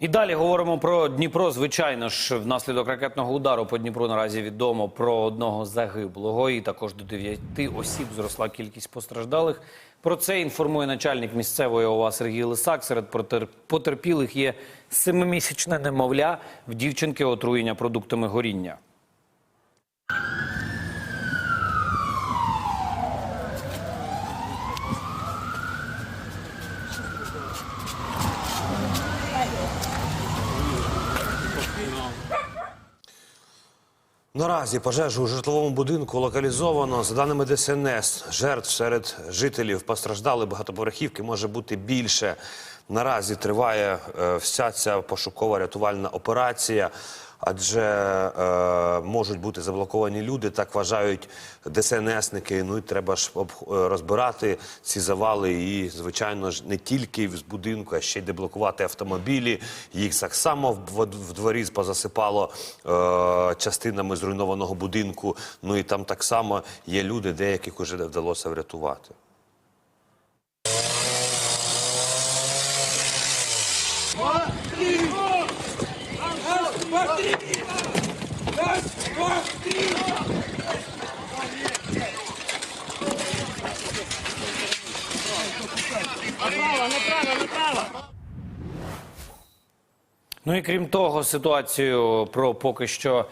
І далі говоримо про Дніпро. Звичайно ж, внаслідок ракетного удару по Дніпру наразі відомо про одного загиблого. І також до дев'яти осіб зросла кількість постраждалих. Про це інформує начальник місцевої ОВА Сергій Лисак. Серед потерпілих є семимісячне немовля в дівчинки отруєння продуктами горіння. Наразі пожежу у житловому будинку локалізовано. За даними ДСНС, жертв серед жителів постраждали багатоповерхівки може бути більше. Наразі триває е, вся ця пошукова рятувальна операція, адже е, можуть бути заблоковані люди, так вважають ДСНСники. Ну і треба ж е, розбирати ці завали. І, звичайно ж, не тільки з будинку, а ще й деблокувати автомобілі. Їх так само в, в дворі позасипало е, частинами зруйнованого будинку. Ну і там так само є люди, деяких вже вдалося врятувати. Ну і крім того, ситуацію про поки що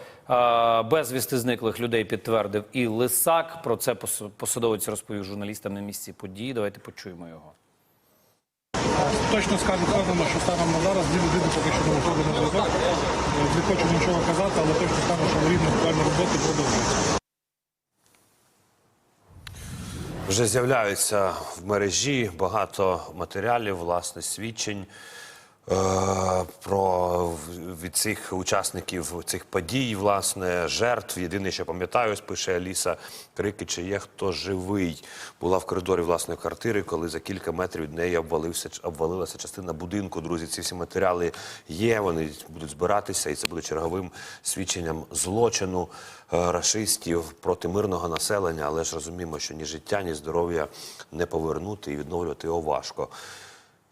безвісти зниклих людей підтвердив і Лисак. Про це пос- посадовець розповів журналістам на місці події. Давайте почуємо його. Точно скажу впевнено, що станом на зараз дві людини поки що не виходили на. Е, Не хочу нічого казати, але точно скажу, що рівно буквально роботи продовжується. Вже з'являються в мережі багато матеріалів, власне, свідчень про від цих учасників цих подій, власне, жертв. Єдине, що пам'ятаю, пише Аліса Крики, чи є хто живий. Була в коридорі власної квартири, коли за кілька метрів від неї обвалився, обвалилася частина будинку. Друзі, ці всі матеріали є, вони будуть збиратися, і це буде черговим свідченням злочину е, рашистів проти мирного населення, але ж розуміємо, що ні життя, ні здоров'я не повернути і відновлювати його важко.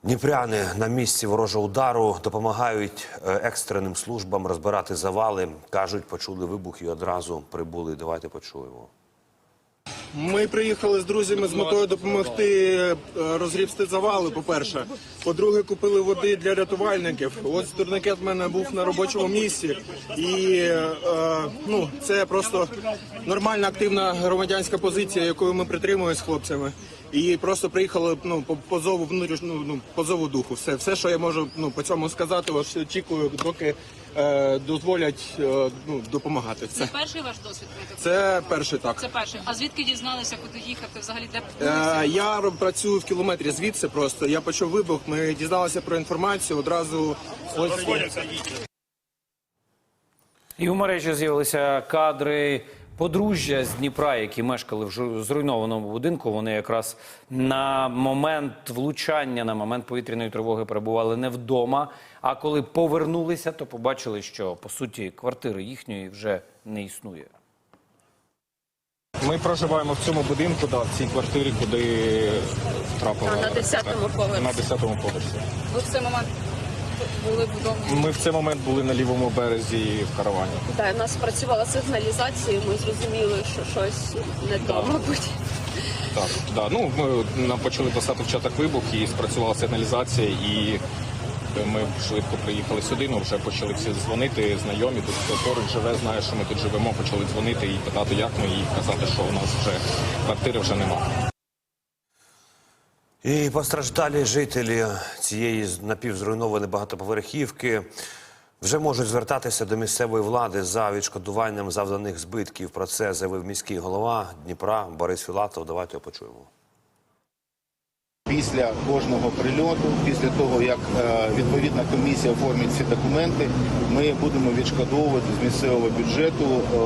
Дніпряни на місці ворожого удару допомагають е, екстреним службам розбирати завали. кажуть, почули вибух і одразу прибули. Давайте почуємо. Ми приїхали з друзями з метою допомогти е, розгрібсти завали. По-перше, по-друге, купили води для рятувальників. Ось турникет в мене був на робочому місці, і е, ну це просто нормальна активна громадянська позиція, якою ми притримуємося з хлопцями. І просто приїхали ну по, по зову внутрішньому ну, по зову духу. Все, все, що я можу ну по цьому сказати. Ось очікую, доки е, дозволять е, ну допомагати. Це Це перший ваш досвід Так? це перший так. Це перший. А звідки дізналися, куди їхати? Взагалі де Е, я роб- працюю в кілометрі звідси. Просто я почув вибух. Ми дізналися про інформацію. Одразу ось І у мережі з'явилися кадри подружжя з Дніпра, які мешкали в зруйнованому будинку. Вони якраз на момент влучання, на момент повітряної тривоги перебували не вдома. А коли повернулися, то побачили, що по суті квартири їхньої вже не існує. Ми проживаємо в цьому будинку, да, в цій квартирі, куди трапила. На 10-му поверсі. На 10-му поверсі. ви в цей момент були вдома? Ми в цей момент були на лівому березі в каравані. Так, у нас працювала сигналізація, і ми зрозуміли, що щось не то, мабуть. Так, да. ну, ми нам почали писати в чатах вибух і спрацювала сигналізація, і ми швидко приїхали сюди, ну вже почали всі дзвонити, знайомі, тут хто поруч живе, знає, що ми тут живемо, почали дзвонити і питати, як ми, і казати, що у нас вже квартири вже немає. І постраждалі жителі цієї напівзруйнованої багатоповерхівки вже можуть звертатися до місцевої влади за відшкодуванням завданих збитків. Про це заявив міський голова Дніпра Борис Філатов. Давайте його почуємо. Після кожного прильоту, після того як е, відповідна комісія оформить ці документи, ми будемо відшкодовувати з місцевого бюджету е,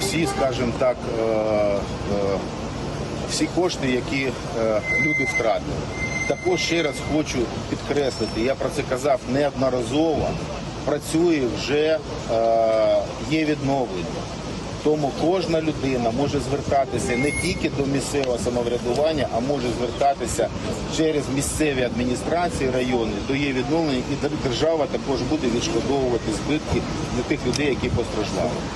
всі, скажімо так, е, всі кошти, які е, люди втратили. Також ще раз хочу підкреслити, я про це казав неодноразово. Працює вже е, є відновлення. Тому кожна людина може звертатися не тільки до місцевого самоврядування, а може звертатися через місцеві адміністрації райони до її відновлення, і держава також буде відшкодовувати збитки для тих людей, які постраждали.